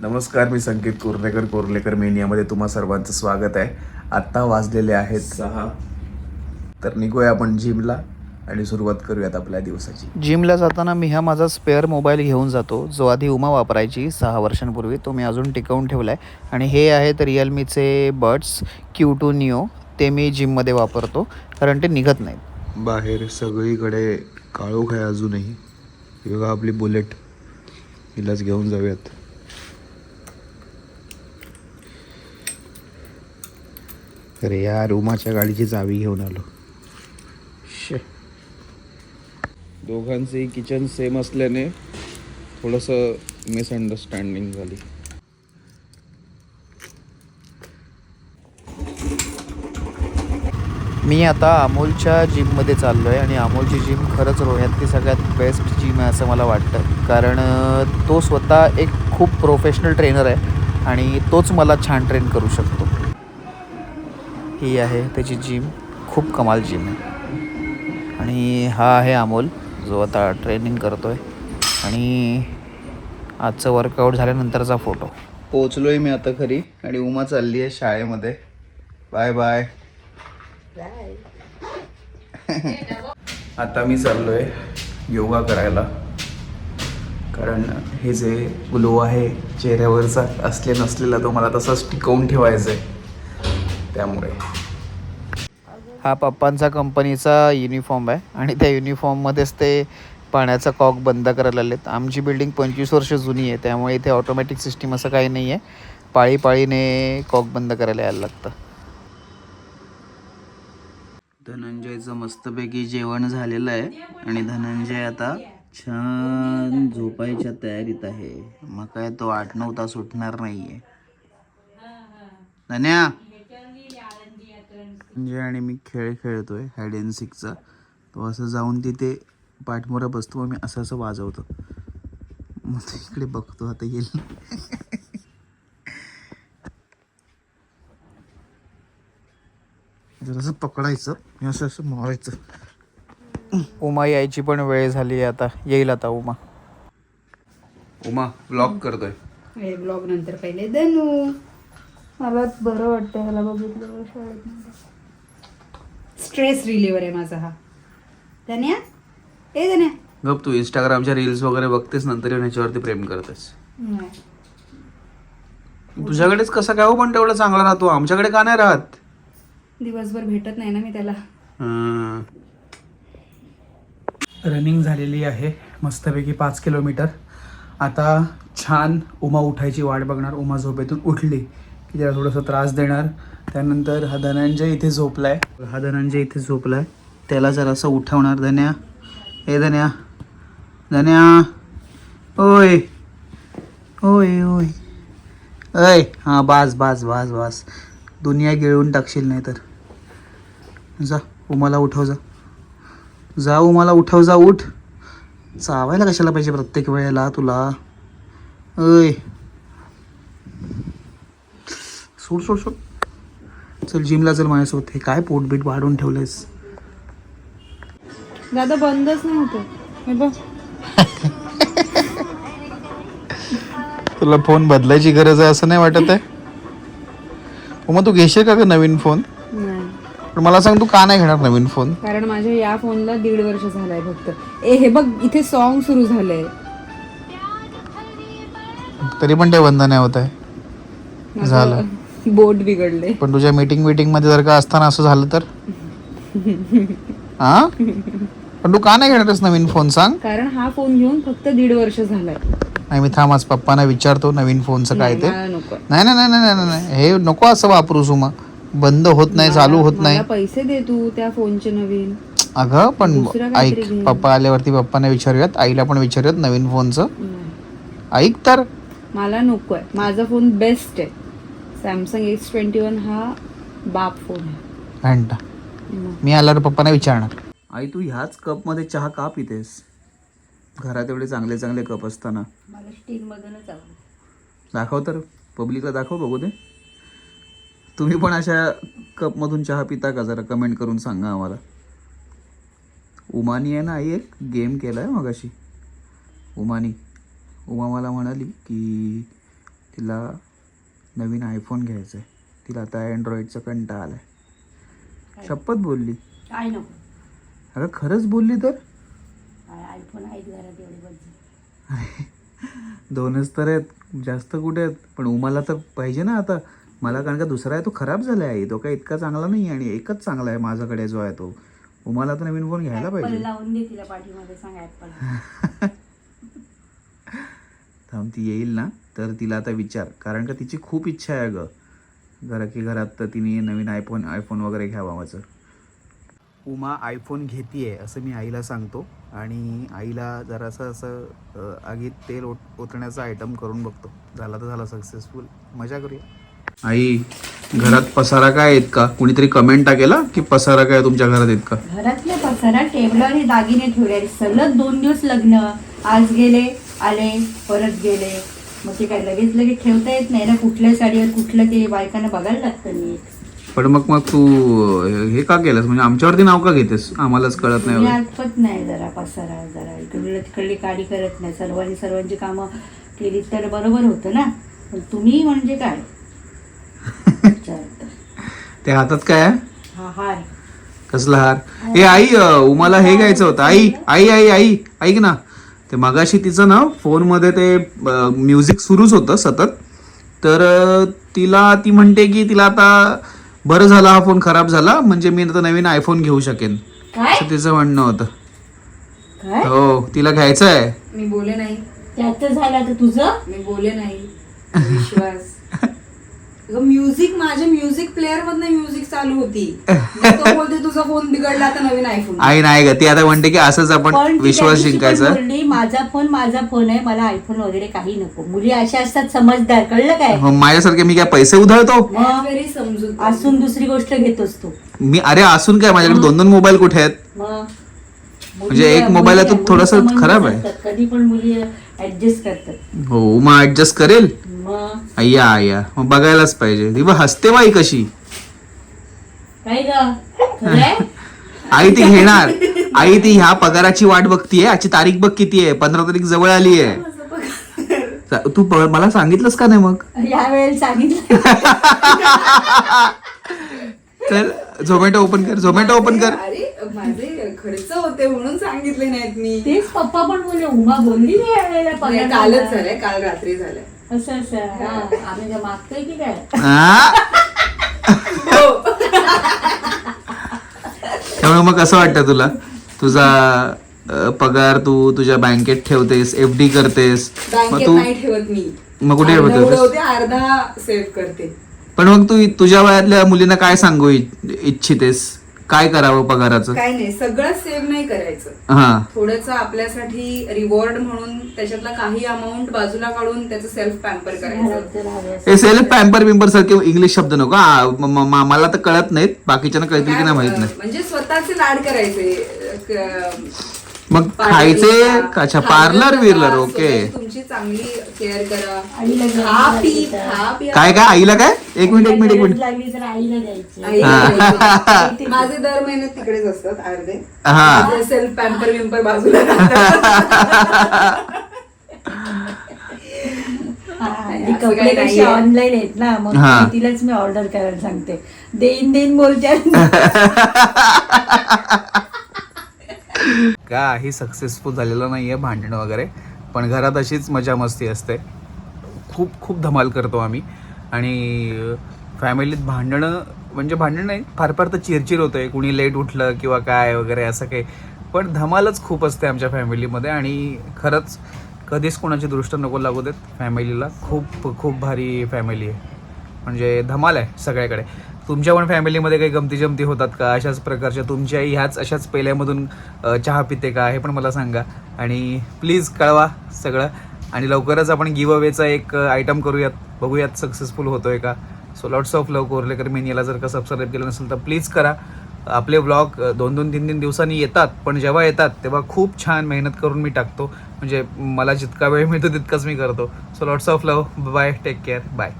नमस्कार मी संकेत कोर्लेकर कोर्लेकर मेनियामध्ये तुम्हा सर्वांचं स्वागत आहे. आत्ता वाजलेले आहेत सहा. तर निघूया आपण जिमला आणि सुरुवात करूयात आपल्या दिवसाची. जिमला जाताना मी हा माझा स्पेअर मोबाईल घेऊन जातो. जो आधी उमा वापरायची सहा वर्षांपूर्वी तो मी अजून टिकवून ठेवला आहे आणि हे आहेत रिअलमीचे बड्स क्यू टू निओ ते मी जिममध्ये वापरतो कारण ते निघत नाहीत. बाहेर सगळीकडे काळोख आहे अजूनही. ही बघा आपली बुलेट हिलाच घेऊन जाऊयात. अरे या रुमाच्या गाडीची चावी घेऊन आलो. शे. दोघांचेही किचन सेम असल्याने थोडंसं मिसअंडरस्टँडिंग झाली. मी आता अमोलच्या जिममध्ये चाललो आहे आणि अमोलची जिम खरंच रोह्यातली सगळ्यात बेस्ट जिम आहे असं मला वाटतं. कारण तो स्वतः एक खूप प्रोफेशनल ट्रेनर आहे आणि तोच मला छान ट्रेन करू शकतो. ही आहे त्याची जिम खूप कमाल जिम आहे. आणि हा आहे अमोल जो आता ट्रेनिंग करतो आहे आणि आजचं वर्कआउट झाल्यानंतरचा फोटो पोचलो आहे मी आता खरी आणि उमा चालली आहे शाळेमध्ये. बाय बाय आता मी चाललो आहे योगा करायला. कारण हे जे ग्लो आहे चेहऱ्यावरचा असले नसलेला तो मला तसाच टिकवून ठेवायचा आहे त्यामुळे. हा पप्पांचा कंपनीचा युनिफॉर्म आहे आणि त्या युनिफॉर्ममध्येच ते पाण्याचा कॉक बंद करायला आलेत आमची बिल्डिंग पंचवीस वर्ष जुनी आहे त्यामुळे इथे ऑटोमॅटिक सिस्टीम असं काही नाही आहे पाळी पाळीने कॉक बंद करायला यायला लागतं. धनंजयचं मस्तपैकी जेवण झालेलं आहे आणि धनंजय आता छान झोपायच्या तयारीत आहे. मग काय तो आठ नऊ तास उठणार नाही आहे धन्या! म्हणजे आणि मी खेळ खेळतोय हायड अँड सिकचा तो असं जाऊन तिथे पाठमोरा बसतो मी असं असं वाजवतो. मग तो इकडे बघतो आता येईल. जरासं पकडायचं आणि असं असं मारायचं. उमा यायची पण वेळ झाली आता. येईल आता उमा. उमा ब्लॉग करतोय. हे ब्लॉग नंतर पहिले धनू. मला बरं वाटतं ह्याला बघितलं शाळेत. स्ट्रेस रिलीवर आहे माझा हा. धन्या? ए धन्या. गप तू इंस्टाग्रामच्या रील्स वगैरे बघतेस नंतर येऊन ह्याच्यावरती प्रेम करतेस. नाही. तुझ्याकडेच कसं काय हो पण तेवढं चांगला राहतो? आमच्याकडे का नाही राहत? दिवसभर भेटत नाही ना मी त्याला. रनिंग झालेली आहे. मस्तपैकी पाच किलोमीटर. आता छान उमा उठायची वाट बघणार. उमा झोपेतून उठली. की त्याला थोडासा त्रास देणार. त्यानंतर हा धनंजय इथे झोपलाय. हा धनंजय इथे झोपलाय. त्याला जरासं उठवणार. धन्या. हे धन्या. धन्या. ओय. ओय ओय. अय हां बास बास बास बास. दुनिया गिळून टाकशील नाही तर जा उमाला उठव जा. जा उमाला उठव जा उठ. चावायला कशाला पाहिजे प्रत्येक वेळेला तुला? अय सोड सोड सोड. चल जिमला चल माझ्यासोबत. हे काय पोटबीट वाढून ठेवलंयस? दादा बंदच नाही होते हे बघ. तुला फोन बदलायची गरज आहे असं नाही वाटत आहे? हो मग तू घेशील का ग नवीन फोन? नाही. पण मला सांग तू का नाही घेणार नवीन फोन? कारण माझ्या या फोनला दीड वर्ष झालंय फक्त. ए हे बघ इथे सॉन्ग सुरू झालंय. तरी पण ते बंद नाही होत आहे झालं. बोट बिघडले. पण तुझ्या मीटिंग मीटिंगमध्ये जर का असताना असं झालं तर? हा? पण तू का नाही घेणारस नवीन फोन सांग? कारण हा फोन घेऊन फक्त दीड वर्ष झालंय. नाही मी थांब आज पप्पांना विचारतो नवीन फोनचं काय ते. मला नको. नाही नाही नाही नाही नाही नाही. हे नको असं वापरू सुमा. बंद होत नाही चालू होत नाही. मला पैसे दे तू त्या फोनचे नवीन. अगं पण दुसरं काहीतरी ऐक घे. पप्पा आल्यावरती पप्पांना विचारूयात आईला पण विचारूयात नवीन फोनचं नाही. ऐक तर. मला नको आहे माझा फोन बेस्ट आहे. सॅमसंग एस ट्वेंटी वन हा बाप फोन आहे. मग. मी आल्यावर पप्पांना विचारणार. आई तू ह्याच कपमध्ये चहा का पितेस? घरात एवढे चांगले चांगले कप असताना. मला दाखव तर. पब्लिकला दाखव बघू दे. तुम्ही पण अशा कपमधून चहा पिता का? जरा कमेंट करून सांगा आम्हाला. उमानी आहे ना आई एक गेम केला आहे मगाशी. उमानी. उमा मला म्हणाली की तिला नवीन आयफोन घ्यायचा आहे तिला आता अँड्रॉइडचा कंटा आला आहे शपथ बोलली. काय नको. अगं खरंच बोलली तर? आयफोन आहेत घरात एवढे बघ दोनच तर आहेत. जास्त कुठे आहेत? पण उमाला तर पाहिजे ना आता. मला कारण का दुसरा आहे तो खराब झाला आहे तो काही इतका चांगला नाही आणि एकच चांगला आहे माझ्याकडे जो आहे तो. उमाला तर नवीन फोन घ्यायला पाहिजे. लावून दे तिला पाठीमध्ये सांग ऍपल थांब ती येईल ना? तर तिला आता विचार. कारण का तिची खूप इच्छा आहे अगं. घरा की घरात तर तिने नवीन आयफोन आयफोन वगैरे घ्यावा माझं उमा आयफोन घेतीये असं मी आईला सांगतो. आणि आईला जरासं असं आगीत तेल ओत ओतण्याचा आयटम करून बघतो. झाला तर झाला सक्सेसफुल मजा करूया. आई घरात पसारा काय आहेत का? कुणीतरी कमेंट टाकेला की पसारा काय तुमच्या घरात आहेत का? घरातल्या पसारा टेबलावर हे दागिने ठेवले सलग दोन दिवस लग्न आज गेले. आले परत गेले. मग ते काय लगेच लगेच ठेवता येत नाही ना? कुठल्या साडीवर कुठलं ते बायकांना बघायला लागतं नीट. पण मग मग तू हे का केलंस? म्हणजे आमच्यावरती नाव का घेतेस? आम्हालाच कळत नाही मी. आठवत नाही जरा पसारा जरा इकडली तिकडली काडी करत नाही. सर्वांनी सर्वांची कामं केली तर बरोबर होतं ना? पण तुम्ही म्हणजे काय? विचारतं. ते हातात काय आहे? हा हार. कसला हार? ए आई अ, उमाला हे घ्यायचं होतं. आई आई आई आई ऐक ना. ते मगाशी तिचं ना फोनमध्ये ते म्युझिक सुरूच होतं सतत. तर तिला ती म्हणते की तिला आता बरं झालं हा फोन खराब झाला म्हणजे मी आता नवीन आयफोन घेऊ शकेन. काय? असं तिचं म्हणणं होतं. काय? हो तिला घ्यायचं आहे मी बोले नाही. त्याचं झालं तर तुझं? मी बोले नाही. विश्वास. म्युझिक माझ्या म्युझिक प्लेअर मधनं म्युझिक चालू होती. मग तो बोलते तुझा फोन बिघडला आता नवीन आयफोन आई नाही ग ती आता म्हणते की असंच आपण विश्वास जिंकायचा. माझा फोन माझा फोन आहे मला आयफोन वगैरे काही नको. मुली अशा असतात समजदार कळलं काय? हो, माझ्यासारखे मी काय पैसे उधळतो? मग असून दुसरी गोष्ट घेतोस तू. मी अरे असून काय? माझ्याकडे दोन दोन मोबाईल कुठे आहेत? मग? म्हणजे एक मोबाईल आहे तो मुली थोडासा खराब आहे. कधी पण मुली ऍडजस्ट करतात. हो उमा ऍडजस्ट करेल? मग अय्या अय्या. मग बघायलाच पाहिजे. ती बघ हसते बाई कशी? काय ग? खरंय? आई ती घेणार. आई ती ह्या पगाराची वाट बघतीये. आजची तारीख बघ किती आहे पंधरा तारीख जवळ आली आहे तू प- मला सांगितलंस का नाही मग? या वेळेला सांगितलं. तर झोमॅटो ओपन कर झोमॅटो ओपन कर. अरे माझे खर्च होते म्हणून सांगितले नाहीत मी. तेच पप्पा पण बोलले उमा बोलली कालच झाला. झालंय काल रात्री झालंय. असं असं. हा आम्ही काय मागतोय की काय? आ? त्यामुळे मग कसं वाटतं तुला? तुझा अ, पगार तू तुझ्या बँकेत ठेवतेस एफ डी करतेस मग बँकेत तू नाही ठेवत मी. मग कुठे अर्धा ठेवतेस? उडवते अर्धा सेव्ह करते. पण मग तू तुझ्या वयातल्या मुलींना काय सांगू इच- इच्छितेस? काय करावं पगाराचं? काय नाही सगळं सेव्ह नाही करायचं. हा. थोडंसं आपल्यासाठी रिवॉर्ड म्हणून त्याच्यातला काही अमाऊंट बाजूला काढून त्याचं सेल्फ पॅम्पर करायचं. हे सेल्फ पॅम्पर पिंपर सारखे इंग्लिश शब्द नको आ, म- म- मला तर कळत नाहीत बाकीच्यांना कळतील की नाही माहीत नाही. म्हणजे स्वतःचे लाड करायचे क- मग खायचे अच्छा पार्लर विरलर ओके तुमची चांगली केअर करा आईला गरज खा पी लागली तर. खा पी काय काय आईला काय एक मिनिट एक मिनिट एक मिनिट लागली तर आईला द्यायची आईला द्यायचं. माझे दर महिन्यात तिकडेच असतात अर्धे हा. सेल्फ पॅम्पर विम्पर बाजूला. हा, असं कपडे काही कसे नाहीये. ऑनलाईन आहेत ना मग हा. तिलाच मी ऑर्डर करायला सांगते देईन देईन बोलते काही सक्सेसफुल झालेलं नाही आहे भांडणं वगैरे पण घरात अशीच मजा मस्ती असते. खूप खूप धमाल करतो आम्ही. आणि फॅमिलीत भांडणं म्हणजे भांडणं नाही फार फार तर चिरचिर होतं आहे कुणी लेट उठलं किंवा काय वगैरे असं काही. पण धमालच खूप असते आमच्या फॅमिलीमध्ये आणि खरंच कधीच कोणाची दृष्ट नको लागू देत. फॅमिलीला खूप खूप भारी फॅमिली आहे. म्हणजे धमाल आहे सगळ्याकडे. तुमच्या पण फॅमिलीमध्ये काही गमती जमती होतात का? अशाच प्रकारच्या तुमच्या ह्याच अशाच पेल्यामधून चहा पिते का? हे पण मला सांगा. आणि प्लीज कळवा सगळं. आणि लवकरच आपण गिव अवेचा एक आयटम करूयात. बघूयात सक्सेसफुल होतोय का? So lots of love Korlekar main. याला जर का सबस्क्राईब केलं नसेल तर प्लीज करा. आपले व्लॉग दोन दोन तीन तीन दिवसांनी येतात. पण जेव्हा येतात तेव्हा खूप छान मेहनत करून मी टाकतो. म्हणजे मला जितका वेळ मिळतो तितकाच मी करतो. So lots of love bye take care bye